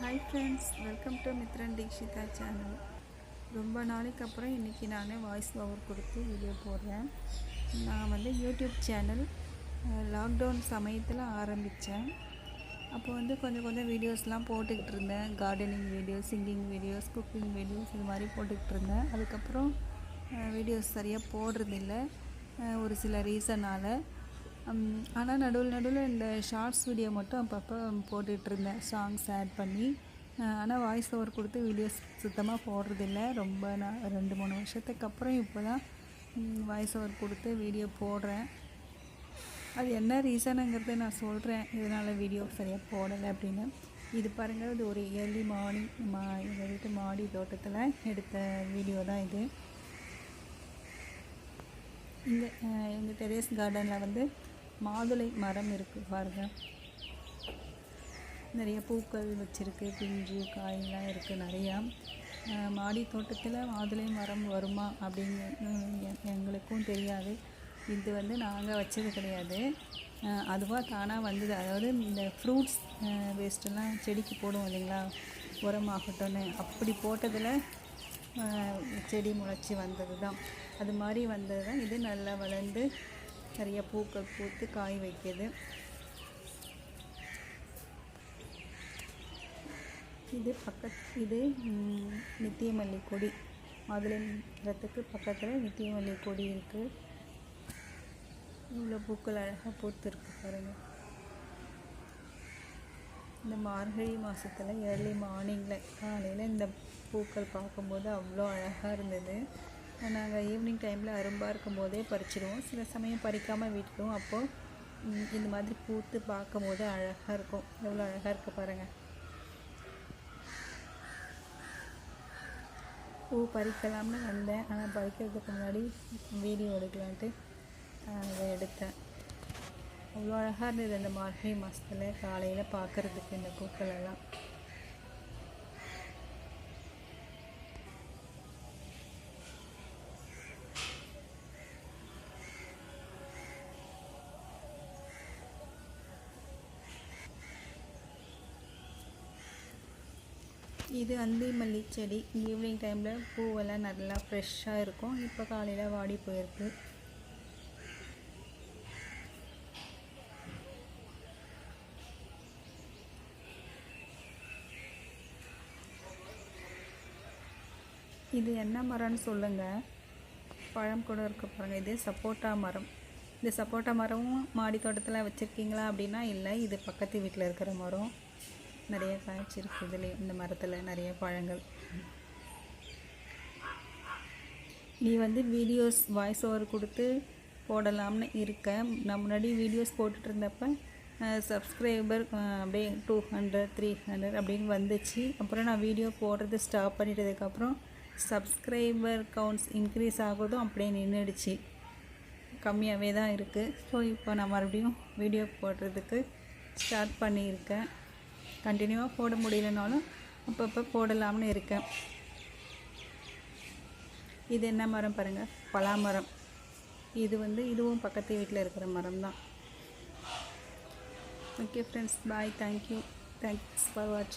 Hi friends welcome to Mithran Dikshita channel ரொம்ப நாளைக்கு அப்புறம் இன்றைக்கி நான் வாய்ஸ் ஓவர் கொடுத்து வீடியோ போடுறேன். நான் வந்து யூடியூப் சேனல் லாக்டவுன் சமயத்தில் ஆரம்பித்தேன் அப்போ வந்து கொஞ்சம் கொஞ்சம் வீடியோஸ்லாம் போட்டுக்கிட்டு இருந்தேன். Gardening videos singing videos cooking videos இது மாதிரி போட்டுக்கிட்டு இருந்தேன். அதுக்கப்புறம் வீடியோஸ் சரியாக போடுறதில்ல. ஒரு சில ரீசனால் ஆனால் நடுவில் நடுவில் இந்த ஷார்ட்ஸ் வீடியோ மட்டும் அப்பப்போ போட்டுட்ருந்தேன். சாங்ஸ் ஆட் பண்ணி. ஆனால் வாய்ஸ் ஓவர் கொடுத்து வீடியோஸ் சுத்தமாக போடுறதில்ல. ரொம்ப நான் ரெண்டு மூணு வருஷத்துக்கு அப்புறம் இப்போ தான் வாய்ஸ் ஓவர் கொடுத்து வீடியோ போடுறேன். அது என்ன ரீசனுங்கிறத நான் சொல்கிறேன் இதனால் வீடியோ சரியாக போடலை அப்படின்னு. இது பாருங்கள் இது ஒரு ஏர்லி மார்னிங் மா எங்கள் வீட்டு மாடி தோட்டத்தில் எடுத்த வீடியோ தான் இது. இங்கே எங்கள் டெரேஸ் கார்டனில் வந்து மாதுளை மரம் இருக்குது பாருங்கள் நிறைய பூக்கள் வச்சுருக்கு பிஞ்சு காயெல்லாம் இருக்குது நிறையா. மாடி தோட்டத்தில் மாதுளை மரம் வருமா அப்படின்னு எங்களுக்கும் தெரியாது. இது வந்து நாங்கள் வச்சது கிடையாது. அதுவாக தானாக வந்தது. அதாவது இந்த ஃப்ரூட்ஸ் வேஸ்ட்டெல்லாம் செடிக்கு போடுவோம் இல்லைங்களா? உரமாகட்டும்னு. அப்படி போட்டதில் செடி முளைச்சி வந்தது தான் அது மாதிரி வந்தது தான் இது நல்லா வளர்ந்து நிறைய பூக்கள் பூத்து காய் வைக்கிது இது பக்கத் இது நித்தியமல்லி கொடி. மாதுளை மரத்துக்கு பக்கத்தில் நித்தியமல்லி கொடி இருக்குது இவ்வளோ பூக்கள் அழகாக பூத்துருக்கு பாருங்கள் இந்த மார்கழி மாதத்தில் ஏர்லி மார்னிங்கில் காலையில் இந்த பூக்கள் பார்க்கும்போது அவ்வளோ அழகாக இருந்தது. நாங்கள் ஈவினிங் டைமில் அரும்பாக இருக்கும்போதே பறிச்சிடுவோம். சில சமயம் பறிக்காமல் விட்டுருவோம் அப்போது இந்த மாதிரி பூத்து பார்க்கும்போது அழகாக இருக்கும். எவ்வளோ அழகாக இருக்கு பாருங்கள் பூ பறிக்கலாம்னு வந்தேன். ஆனால் பறிக்கிறதுக்கு முன்னாடி வீடியோ எடுக்கலான்ட்டு அதை எடுத்தேன். அவ்வளோ அழகாக இருந்தது அந்த மார்கழி மாதத்தில் காலையில் பார்க்குறதுக்கு இந்த பூக்கள் எல்லாம். இது அந்தி மல்லி செடி. ஈவினிங் டைமில் பூவெல்லாம் நல்லா ஃப்ரெஷ்ஷாக இருக்கும். இப்போ காலையில் வாடி போயிருக்கு. இது என்ன மரம்னு சொல்லுங்கள் பழம் கூட இருக்க பாருங்க. இது சப்போட்டா மரம். இந்த சப்போட்டா மரமும் மாடி தோட்டத்தில் வச்சுருக்கீங்களா அப்படின்னா இல்லை இது பக்கத்து வீட்டில் இருக்கிற மரம். நிறைய காய்ச்சிருக்கு இதுலேயே. இந்த மரத்தில் நிறைய பழங்கள். நீ வந்து வீடியோஸ் வாய்ஸ் ஓவர் கொடுத்து போடலாம்னு இருக்கேன். நான் முன்னாடி வீடியோஸ் போட்டுட்டு இருந்தப்ப சப்ஸ்கிரைபர் அப்படியே டூ ஹண்ட்ரட் த்ரீ ஹண்ட்ரட் அப்படின்னு வந்துச்சு. அப்புறம் நான் வீடியோ போடுறது ஸ்டாப் பண்ணிட்டதுக்கப்புறம் சப்ஸ்கிரைபர் கவுண்ட்ஸ் இன்க்ரீஸ் ஆகுறதும் அப்படியே நின்றுடுச்சு கம்மியாகவே தான் இருக்குது ஸோ இப்போ நான் மறுபடியும் வீடியோ போடுறதுக்கு ஸ்டார்ட் பண்ணியிருக்கேன். கண்டினியூவாக போட முடியலனாலும் அப்பப்போ போடலாம்னு இருக்கேன். இது என்ன மரம் பாருங்கள் பலாமரம். இது வந்து இதுவும் பக்கத்து வீட்டில் இருக்கிற மரம் தான் okay friends bye thank you thanks for வாட்சிங்